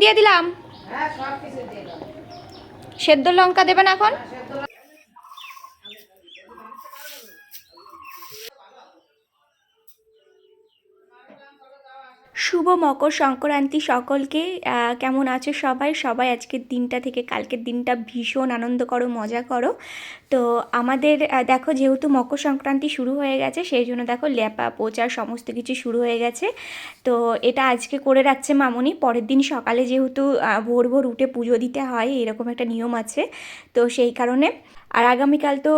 দিয়ে দিলাম। সেদ্ধ লঙ্কা দেবেন এখন? শুভ মকর সংক্রান্তি সকলকে। কেমন আছো সবাই? সবাই আজকের দিনটা থেকে কালকের দিনটা ভীষণ আনন্দ করো, মজা করো। তো আমাদের দেখো যেহেতু মকর সংক্রান্তি শুরু হয়ে গেছে, সেই জন্য দেখো লেপা পোচা সমস্ত কিছু শুরু হয়ে গেছে। তো এটা আজকে করে রাখছে মামনি। পরের দিন সকালে যেহেতু ভোর ভোর উঠে পুজো দিতে হয়, এরকম একটা নিয়ম আছে। তো সেই কারণে আর আগামীকাল তো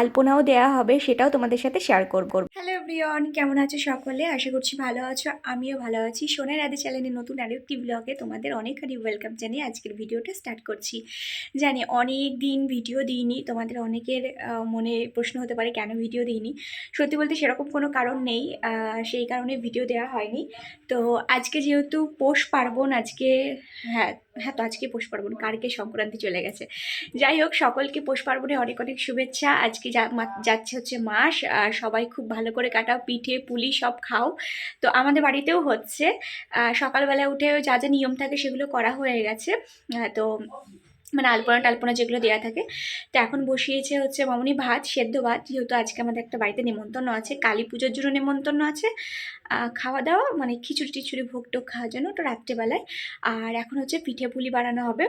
আলপনাও দেওয়া হবে, সেটাও তোমাদের সাথে শেয়ার করব। হ্যালো এভরিওয়ান কেমন আছো সকলে? আশা করছি ভালো আছো, আমিও ভালো আছি। সোনার আদি চ্যানেলের নতুন আরেকটি ব্লগে তোমাদের অনেকখানি ওয়েলকাম জানিয়ে আজকের ভিডিওটা স্টার্ট করছি। জানি অনেক দিন ভিডিও দিইনি, তোমাদের অনেকের মনে প্রশ্ন হতে পারে, কেন ভিডিও দিইনি? সত্যি বলতে সেরকম কোনো কারণ নেই সেই কারণে ভিডিও দেওয়া হয়নি। তো আজকে যেহেতু পৌষ পার্বণ, আজকে হ্যাঁ হ্যাঁ তো আজকে পৌষ পার্বণ কারকে সংক্রান্তি চলে গেছে। যাই হোক, সকলকে পৌষ পার্বণে অনেক অনেক শুভেচ্ছা। আজকে যাচ্ছে হচ্ছে মাস, আর সবাই খুব ভালো করে কাটাও, পিঠে, পুলি সব খাও। তো আমাদের বাড়িতেও হচ্ছে। সকালবেলা উঠে যা যা নিয়ম থাকে সেগুলো করা হয়ে গেছে। তো মানে আলপনা টালপনা যেগুলো দেওয়া থাকে। তো এখন বসিয়েছে হচ্ছে মামনি ভাত, সেদ্ধ ভাত। যেহেতু আজকে আমাদের একটা বাড়িতে নেমন্তন্ন আছে, কালী পুজোর জন্য নেমন্তন্ন আছে। খাওয়া দাওয়া মানে খিচুড়ি টিচুড়ি ভোগ টোগ খাওয়ার জন্য তো রাত্রেবেলায়। আর এখন হচ্ছে পিঠে পুলি বানানো হবে।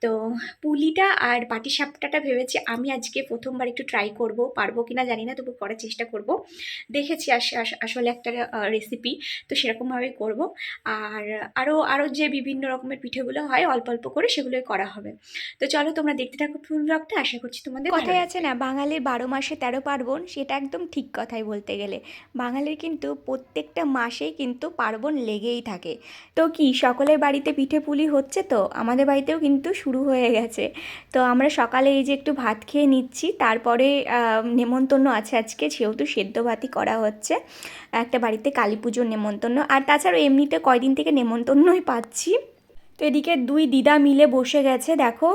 তো পুলিটা আর পাটি সাপটাটা ভেবেছি আমি আজকে প্রথমবার একটু ট্রাই করব। পারব কিনা জানি না, তবু করার চেষ্টা করব। দেখেছি আস- আস- আসলে একটা রেসিপি তো সেরকমভাবেই করব। আর আরও আরও যে বিভিন্ন রকমের পিঠেগুলো হয়, অল্প অল্প করে সেগুলোই করা হবে। তো চলো তোমরা দেখতে থাকো ফুল ব্লগটা আশা করছি তোমাদের কথাই আছে না বাঙালির বারো মাসে তেরো পার্বণ সেটা একদম ঠিক কথাই বলতে গেলে। বাঙালির কিন্তু প্রত্যেকটা মাসেই কিন্তু পার্বণ লেগেই থাকে। তো কি সকলের বাড়িতে পিঠে পুলি হচ্ছে তো? আমাদের বাড়িতেও কিন্তু শুরু হয়ে গেছে। তো আমরা সকালে এই যে একটু ভাত খেয়ে নিচ্ছি তারপরে নেমন্তন্ন আছে আজকে যেহেতু সেদ্ধ ভাতই করা হচ্ছে। একটা বাড়িতে কালী পুজোর নেমন্তন্ন আর তাছাড়াও এমনিতে কয়দিন থেকে নেমন্তন্নই পাচ্ছি। তো এদিকে দুই দিদা মিলে বসে গেছে, দেখো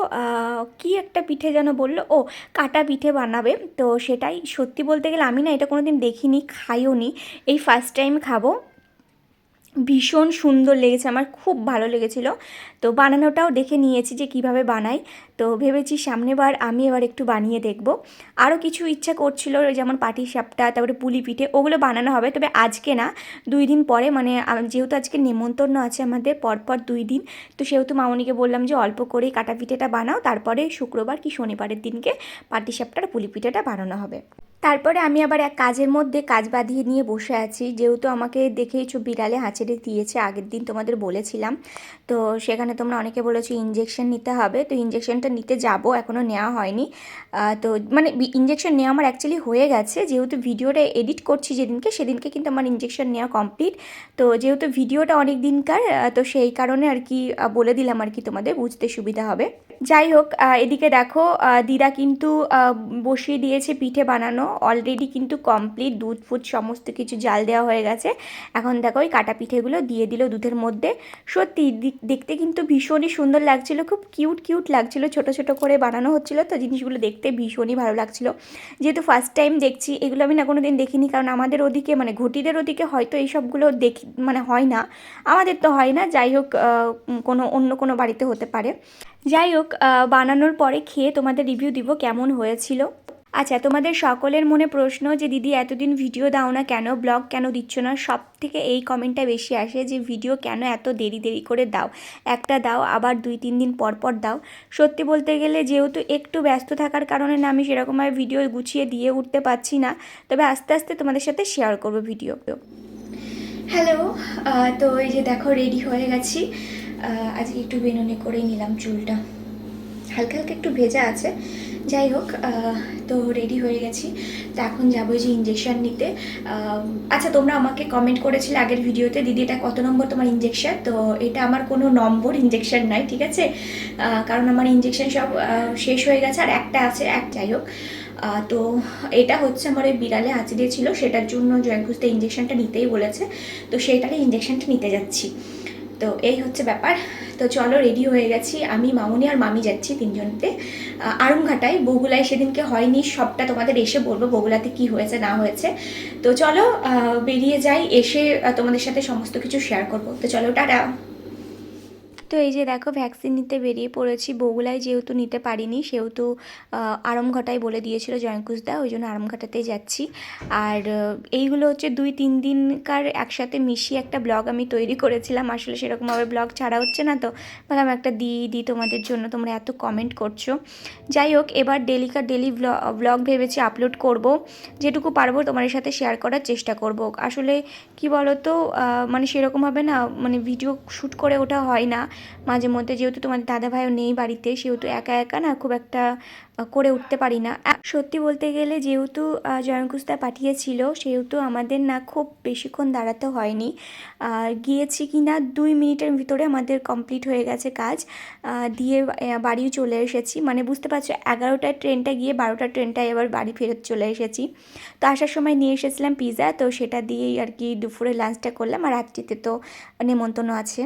কি একটা পিঠে যেন বলল, ও কাটা পিঠে বানাবে, তো সেটাই সত্যি বলতে গেলে আমি না এটা কোনোদিন দেখিনি খাইও নি এই ফার্স্ট টাইম খাব। ভীষণ সুন্দর লেগেছে, আমার খুব ভালো লেগেছিল। তো বানানোটাও দেখে নিয়েছি যে কীভাবে বানাই। তো ভেবেছি সামনেবার আমি এবার একটু বানিয়ে দেখব। আরও কিছু ইচ্ছা করছিল যেমন পাটি সাপটা, তারপরে পুলি পিঠে, ওগুলো বানানো হবে। তবে আজকে না, দুই দিন পরে মানে যেহেতু আজকে নেমন্তন্ন আছে আমাদের, পরপর দুই দিন। তো সেহেতু মামনিকে বললাম যে অল্প করেই কাটা পিঠেটা বানাও, তারপরে শুক্রবার কি শনিবারের দিনকে পাটি সাপটার পুলি পিঠেটা বানানো হবে। তারপরে আমি আবার এক কাজের মধ্যে কাজ বাঁধিয়ে নিয়ে বসে আছি। যেহেতু আমাকে দেখেইছো বিড়ালে হাঁচেড়ে দিয়েছে, আগের দিন তোমাদের বলেছিলাম। তো সেখানে তোমরা অনেকে বলেছ ইঞ্জেকশন নিতে হবে। তো ইঞ্জেকশনটা নিতে যাব এখনও নেওয়া হয়নি। তো মানে ইঞ্জেকশন নেওয়া আমার অ্যাকচুয়ালি হয়ে গেছে। যেহেতু ভিডিওটা এডিট করছি যেদিনকে, সেদিনকে কিন্তু আমার ইঞ্জেকশন নেওয়া কমপ্লিট তো যেহেতু ভিডিওটা অনেক দিনকার তো সেই কারণে আর কি বলে দিলাম আর কি তোমাদের, বুঝতে সুবিধা হবে। যাই হোক এদিকে দেখো দিদা কিন্তু বসিয়ে দিয়েছে পিঠে বানানো। অলরেডি কিন্তু কমপ্লিট দুধ, ফুট সমস্ত কিছু জাল দেওয়া হয়ে গেছে। এখন দেখো, ওই কাটা পিঠেগুলো দিয়ে দিল দুধের মধ্যে। সত্যি দেখতে কিন্তু ভীষণই সুন্দর লাগছিল, খুব কিউট কিউট লাগছিল। ছোট ছোট করে বানানো হচ্ছিল তো, জিনিসগুলো দেখতে ভীষণই ভালো লাগছিল। যেহেতু ফার্স্ট টাইম দেখছি, এগুলো আমি না কোনো দিন দেখিনি, কারণ আমাদের ওদিকে মানে ঘটিদের ওদিকে হয়তো এইসবগুলো দেখি মানে হয় না। আমাদের তো হয় না, যাই হোক কোনো অন্য কোনো বাড়িতে হতে পারে। যাই হোক বানানোর পরে খেয়ে তোমাদের রিভিউ দিব কেমন হয়েছিল। আচ্ছা তোমাদের সকলের মনে প্রশ্ন যে, দিদি, এতদিন ভিডিও দাও না কেন? ব্লগ কেন দিচ্ছ না? সব থেকে এই কমেন্টটা বেশি আসে যে ভিডিও কেন এত দেরি দেরি করে দাও? একটা দাও, আবার দুই তিন দিন পর পর দাও। সত্যি বলতে গেলে, যেহেতু একটু ব্যস্ত থাকার কারণে না, আমি সেরকমভাবে ভিডিও গুছিয়ে দিয়ে উঠতে পারছি না। তবে আস্তে আস্তে তোমাদের সাথে শেয়ার করব ভিডিও হ্যালো তো এই যে দেখো রেডি হয়ে গেছি। আজকে একটু বেনুনি করেই নিলাম চুলটা। হালকা হালকা একটু ভেজা আছে। যাই হোক তো রেডি হয়ে গেছি। তো এখন যাব যে ইঞ্জেকশন নিতে। আচ্ছা তোমরা আমাকে কমেন্ট করেছিলে আগের ভিডিওতে, দিদি, এটা কত নম্বর তোমার ইঞ্জেকশান তো এটা আমার কোনো নম্বর ইঞ্জেকশন নাই, ঠিক আছে? কারণ আমার ইঞ্জেকশন সব শেষ হয়ে গেছে আর একটা আছে, এক, যাই হোক। তো এটা হচ্ছে আমার ওই বিড়ালে দিয়েছিল। সেটার জন্য জয়েন্ট খুঁজতে ইঞ্জেকশনটা নিতেই বলেছে। তো সেইটারই ইঞ্জেকশনটা নিতে যাচ্ছি। তো এই হচ্ছে ব্যাপার। তো চলো রেডি হয়ে গেছি। আমি, মামুনি আর মামি যাচ্ছি তিনজনতে। আরমঘাটায় বগুলায় সেদিনকে হয়নি। সবটা তোমাদের এসে বলব, বগুলাতে কি হয়েছে, না হয়েছে। তো চলো বেরিয়ে যাই। এসে তোমাদের সাথে সমস্ত কিছু শেয়ার করব। তো চলো, টাটা! তো এই যে দেখো ভ্যাকসিন নিতে বেরিয়ে পড়েছি। বগুলায় যেহেতু নিতে পারিনি, সেহেতু আরমঘাটায় বলে দিয়েছিল জয়ঙ্কুশদা ওই জন্য আরমঘাটাতেই যাচ্ছি। আর এইগুলো হচ্ছে দুই তিন দিনকার একসাথে মিশিয়ে একটা ব্লগ আমি তৈরি করেছিলাম। আসলে সেরকমভাবে ব্লগ ছাড়া হচ্ছে না তো। ভাবলাম একটা দিই দিই তোমাদের জন্য তোমরা এত কমেন্ট করছ। যাই হোক, এবার ডেলিকার ডেলি ব্লগ ভেবেছি আপলোড করব। যেটুকু পারব তোমাদের সাথে শেয়ার করার চেষ্টা করব। আসলে কি বলো তো মানে সেরকমভাবে না মানে ভিডিও শ্যুট করে ওঠা হয় না। মাঝে মধ্যে যেহেতু তোমাদের দাদা ভাইও নেই বাড়িতে, সেহেতু একা একা না খুব একটা করে উঠতে পারি না। সত্যি বলতে গেলে যেহেতু জয়ঙ্কুস্তা পাঠিয়েছিল, সেহেতু আমাদের না খুব বেশিক্ষণ দাঁড়াতে হয়নি। আর গিয়েছি কি না দুই মিনিটের ভিতরে আমাদের কমপ্লিট হয়ে গেছে কাজ। দিয়ে বাড়িও চলে এসেছি। মানে বুঝতে পারছ এগারোটার ট্রেনটা গিয়ে বারোটার ট্রেনটায় এবার বাড়ি ফেরত চলে এসেছি। তো আসার সময় নিয়ে এসেছিলাম পিৎজা, তো সেটা দিয়েই আর কি দুপুরে লাঞ্চটা করলাম। আর রাত্রিতে তো নেমন্তন্ন আছে।